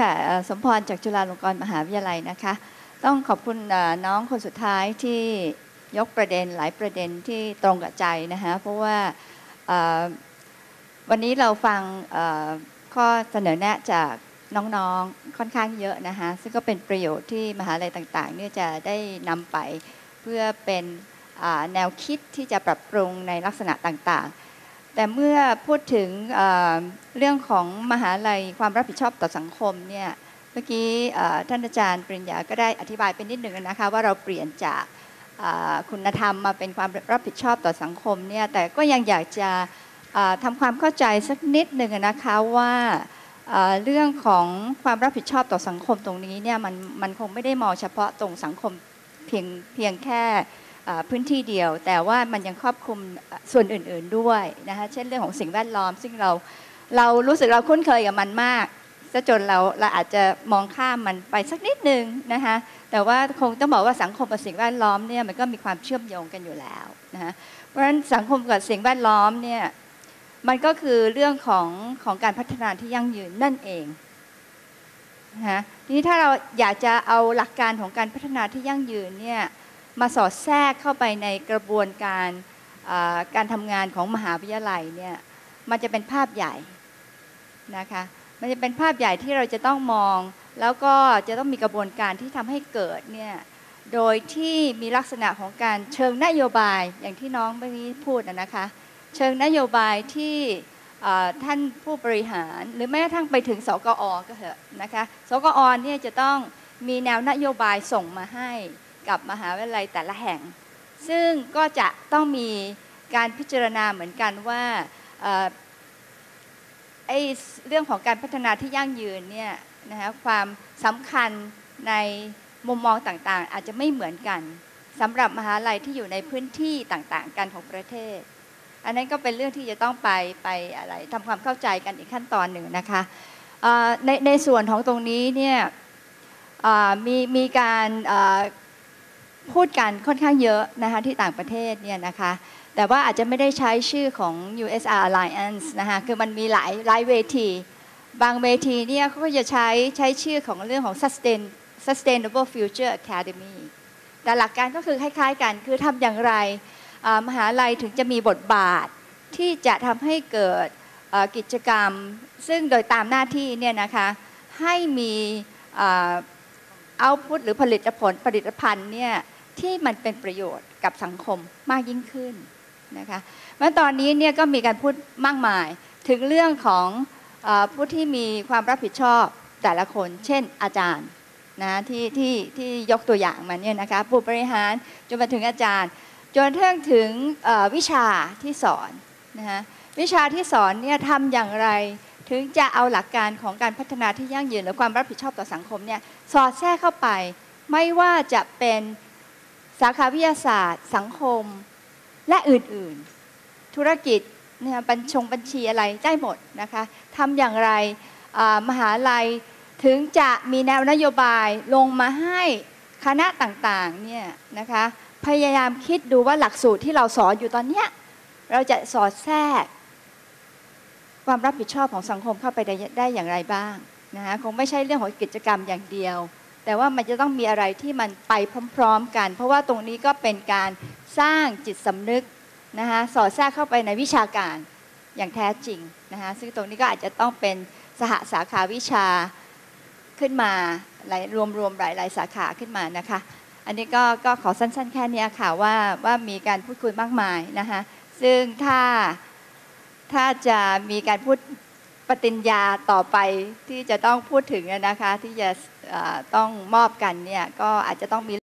ค่ะสมพรจากจุฬาลงกรณ์มหาวิทยาลัยนะคะ ต้องขอบคุณน้องคนสุดท้ายที่ยกประเด็นหลายประเด็นที่ตรงกับใจนะคะเพราะว่าวันนี้เราฟังข้อเสนอแนะจากน้องๆค่อนข้างเยอะนะคะซึ่งก็เป็นประโยชน์ที่มหาลัยต่างๆเนี่ยจะได้นำไปเพื่อเป็นแนวคิดที่จะปรับปรุงในลักษณะต่างๆ แต่เมื่อพูดถึงเรื่องของมหาลัยความรับผิดชอบต่อสังคมเนี่ยเมื่อกี้ท่านอาจารย์ปริญญาก็ได้อธิบายไปนิดหนึ่งนะคะว่าเราเปลี่ยนจากคุณธรรมมาเป็นความรับผิดชอบต่อสังคมเนี่ยแต่ก็ยังอยากจะอ่าทำความเข้าใจสักนิดหนึ่งนะคะว่าเรื่องของความรับผิดชอบต่อสังคมตรงนี้เนี่ยมันมันคงไม่ได้มองเฉพาะตรงสังคมเพียงเพียงแค่ พื้นที่เดียว แต่ว่ามันยังครอบคลุมส่วนอื่น ๆด้วยนะคะเช่นเรื่องของสิ่งแวดล้อม ซึ่งเราเรารู้สึกเราคุ้นเคยกับมันมากซะจนเราเราอาจจะมองข้ามมันไปสักนิดนึงนะคะแต่ว่าคงต้องบอกว่าสังคมกับสิ่งแวดล้อมเนี่ยมันก็มีความเชื่อมโยงกันอยู่แล้วนะคะเพราะฉะนั้นสังคมกับสิ่งแวดล้อมเนี่ยมันก็คือเรื่องของของการพัฒนาที่ยั่งยืนนั่นเองนะคะทีนี้ถ้าเราอยากจะเอาหลักการของการพัฒนาที่ยั่งยืนเนี่ย มาสอดแทรกเข้าไปในกระบวนการการทำงานของมหาวิทยาลัยเนี่ยมันจะเป็นภาพใหญ่นะคะมันจะเป็นภาพใหญ่ที่เราจะต้องมอง แล้วก็จะต้องมีกระบวนการที่ทำให้เกิดเนี่ยโดยที่มีลักษณะของการเชิงนโยบายอย่างที่น้องเมื่อกี้พูดนะคะเชิงนโยบายที่ท่านผู้บริหาร หรือแม้กระทั่งไปถึงสกอก็เถอะนะคะสกอเนี่ยจะต้องมีแนวนโยบายส่งมาให้ กับมหาวิทยาลัยแต่ละแห่ง ซึ่งก็จะต้องมีการพิจารณาเหมือนกันว่าเอ่อไอ้เรื่องของการพัฒนาที่ยั่งยืนเนี่ยนะคะความสำคัญในมุมมองต่างๆ อาจจะไม่เหมือนกันสำหรับมหาลัยที่อยู่ในพื้นที่ต่างๆ กันของประเทศ อันนั้นก็เป็นเรื่องที่จะต้องไปไปอะไรทำความเข้าใจกันอีกขั้นตอนหนึ่งนะคะในในส่วนของตรงนี้เนี่ยมีมีการ พูดกันค่อนข้างเยอะนะคะที่ต่างประเทศเนี่ยนะคะแต่ว่าอาจจะไม่ได้ใช้ชื่อของ USR Alliance นะคะคือมันมีหลายหลายเวที บางเวทีเนี่ยเขาก็จะใช้ใช้ชื่อของเรื่องของ Sustain Sustainable Future Academy แต่หลักการก็คือคล้ายๆกัน คือทำอย่างไรมหาลัยถึงจะมีบทบาทที่จะทำให้เกิดกิจกรรม ซึ่งโดยตามหน้าที่เนี่ยนะคะให้มีเอาพุตหรือผลิตผลผลิตภัณฑ์เนี่ย ที่มันเป็นประโยชน์กับสังคมมากยิ่งขึ้นนะคะเมื่อตอนนี้เนี่ยก็มีการพูดมากมายถึงเรื่องของอผู้ที่มีความรับผิดชอบแต่ละคน เช่นอาจารย์นะที่ที่ที่ยกตัวอย่างมาเนี่ยนะคะผู้บริหารจนมาถึงอาจารย์ จนกระทั่งถึงวิชาที่สอนนะคะวิชาที่สอนเนี่ยทำอย่างไรถึงจะเอาหลักการของการพัฒนาที่ยั่งยืนหรือความรับผิดชอบต่อสังคมเนี่ยสอดแทรกเข้าไป ไม่ว่าจะเป็น สาขาวิทยาศาสตร์ สังคม และอื่นๆ ธุรกิจเนี่ยบัญชงบัญชีอะไรได้หมดนะคะทำอย่างไรมหาลัยถึงจะมีแนวนโยบายลงมาให้คณะต่างๆเนี่ยนะคะพยายามคิดดูว่าหลักสูตรที่เราสอนอยู่ตอนเนี้ยเราจะสอดแทรก ความรับผิดชอบของสังคมเข้าไปได้ได้อย่างไรบ้างนะคะคงไม่ใช่เรื่องของกิจกรรมอย่างเดียว แต่ว่ามันจะต้องมีอะไรที่มันไปพร้อมๆกัน เพราะว่าตรงนี้ก็เป็นการสร้างจิตสำนึกนะคะสอดแทรกเข้าไปในวิชาการอย่างแท้จริงนะคะซึ่งตรงนี้ก็อาจจะต้องเป็นสหสาขาวิชาขึ้นมาหลายรวมๆหลายๆสาขาขึ้นมานะคะอันนี้ก็ก็ขอสั้น ๆ แค่นี้ค่ะว่าว่ามีการพูดคุยมากมายนะคะซึ่งถ้าถ้าจะมีการพูด ปฏิญญาต่อไปที่จะต้องพูดถึงนะคะ ที่จะต้องมอบกันเนี่ยก็อาจจะต้องมี